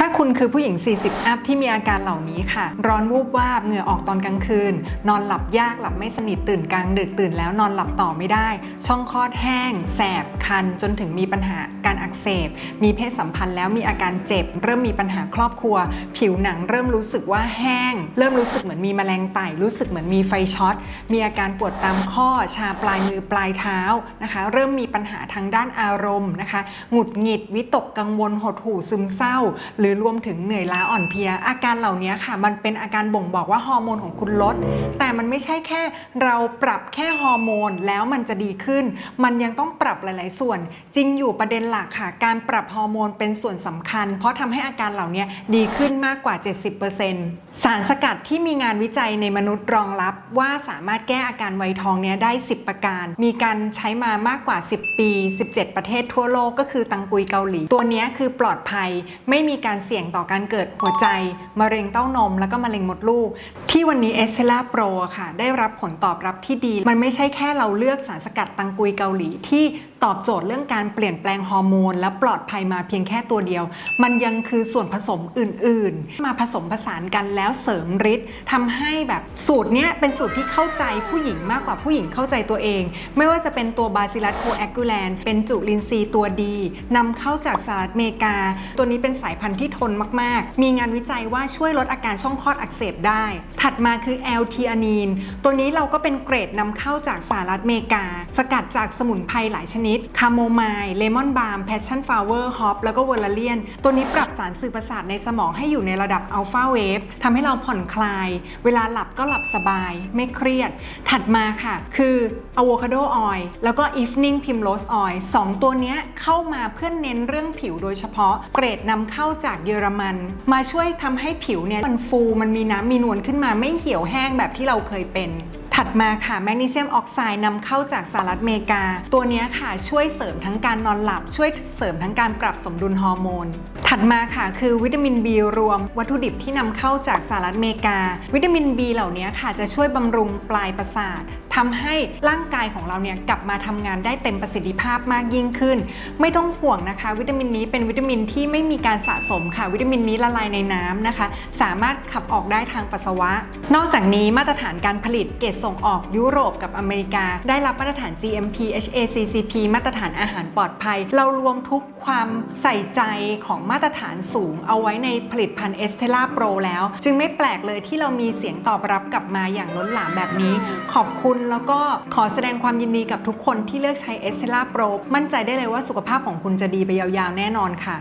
ถ้าคุณคือผู้หญิง 40 อัพที่มีอาการเหล่านี้ค่ะ ร้อนวูบวาบ เหงื่อออกตอนกลางคืน นอนหลับยาก หลับไม่สนิท ตื่นกลางดึก ตื่นแล้วนอนหลับต่อไม่ได้ ช่องคลอดแห้ง แสบ คัน จนถึงมีปัญหาการอักเสบ มีเพศสัมพันธ์แล้วมีอาการเจ็บ เริ่มมีปัญหาครอบครัว ผิวหนังเริ่มรู้สึกว่าแห้ง เริ่มรู้สึกเหมือนมีแมลงไต่รู้สึกเหมือนมีไฟช็อต มีอาการปวดตามข้อ ชาปลายมือปลายเท้านะคะ เริ่มมีปัญหาทางด้านอารมณ์นะคะ หงุดหงิด วิตกกังวล หดหู่ซึมเศร้า หรือรวมถึงเหนื่อยล้าอ่อนเพลีย อาการเหล่านี้ค่ะ มันเป็นอาการบ่งบอกว่าฮอร์โมนของคุณลด แต่มันไม่ใช่แค่เราปรับแค่ฮอร์โมนแล้วมันจะดีขึ้น มันยังต้องปรับหลาย ๆ ส่วน จริงอยู่ประเด็นหลักค่ะ การปรับฮอร์โมนเป็นส่วนสำคัญ เพราะทำให้อาการเหล่านี้ดีขึ้นมากกว่า 70%สารสกัดที่มีงานวิจัยในมนุษย์รองรับว่าสามารถแก้อาการไวทองเนี้ยได้ 10 ประการ มีการใช้มามากกว่า 10 ปี 17 ประเทศทั่วโลกก็คือตังกุยเกาหลี ตัวนี้คือปลอดภัย ไม่มีการเสี่ยงต่อการเกิดหัวใจ มะเร็งเต้านม แล้วก็มะเร็งมดลูก ที่วันนี้เอสเซล่าโปรค่ะ ได้รับผลตอบรับที่ดี มันไม่ใช่แค่เราเลือกสารสกัดตังกุยเกาหลีที่ตอบโจทย์เรื่องการเปลี่ยนแปลงฮอร์โมน และปลอดภัยมาเพียงแค่ตัวเดียว มันยังคือส่วนผสมอื่น ๆ มาผสมผสานกันแล้วเสริมฤทธิ์ทำให้แบบสูตรเนี้ยเป็นสูตรที่เข้าใจผู้หญิงมากกว่าผู้หญิงเข้าใจตัวเอง ไม่ว่าจะเป็นตัวบาซิลัสโคแอคูแลนเป็นจุลินทรีย์ตัวดีนำเข้าจากสหรัฐอเมริกา ตัวนี้เป็นสายพันธุ์ที่ทนมาก ๆ มีงานวิจัยว่าช่วยลดอาการช่องคลอดอักเสบได้ ถัดมาคือแอลทีอานีนตัวนี้เราก็เป็นเกรดนำเข้าจากสหรัฐอเมริกา สกัดจากสมุนไพรหลายชนิดคาโมไมล์เลมอนบาล์มแพชชั่นฟลาวเวอร์ฮอปแล้วก็เวอร์ลเลียน ตัวนี้ปรับสารสื่อประสาทในสมองให้อยู่ในระดับอัลฟาเวฟทำให้เราผ่อนคลาย เวลาหลับก็หลับสบายไม่เครียด ถัดมาค่ะ คืออะโวคาโดออยล์แล้วก็ evening primrose oil สองตัวนี้เข้ามาเพื่อเน้นเรื่องผิวโดยเฉพาะเกรดนำเข้าจากเยอรมัน มาช่วยทำให้ผิวเนี่ยมันฟูมันมีน้ำมีนวลขึ้นมาไม่เหี่ยวแห้งแบบที่เราเคยเป็น ถัดมาค่ะแมกนีเซียมออกไซด์นำเข้าจากสหรัฐอเมริกา ตัวนี้ค่ะช่วยเสริมทั้งการนอนหลับ ช่วยเสริมทั้งการปรับสมดุลฮอร์โมน ถัดมาค่ะคือวิตามิน B รวม วัตถุดิบที่นำเข้าจากสหรัฐอเมริกา วิตามิน B เหล่านี้ค่ะจะช่วยบำรุงปลายประสาท ทำให้ร่างกายของเราเนี่ยกลับมาทำงานได้เต็มประสิทธิภาพมากยิ่งขึ้น ไม่ต้องห่วงนะคะ วิตามินนี้เป็นวิตามินที่ไม่มีการสะสมค่ะ วิตามินนี้ละลายในน้ำนะคะ สามารถขับออกได้ทางปัสสาวะ นอกจากนี้มาตรฐานการผลิตเกรดส่งออกยุโรปกับอเมริกา ได้รับมาตรฐาน GMP HACCP มาตรฐานอาหารปลอดภัย เรารวมทุกความใส่ใจของมาตรฐานสูง เอาไว้ในผลิตภัณฑ์ Estella Pro แล้ว จึงไม่แปลกเลยที่เรามีเสียงตอบรับกลับมาอย่างล้นหลามแบบนี้ ขอบคุณแล้วก็ขอแสดงความยินดีกับทุกคนที่เลือกใช้เอสเซล่าโปรมั่นใจได้เลยว่าสุขภาพของคุณจะดีไปยาวๆแน่นอนค่ะ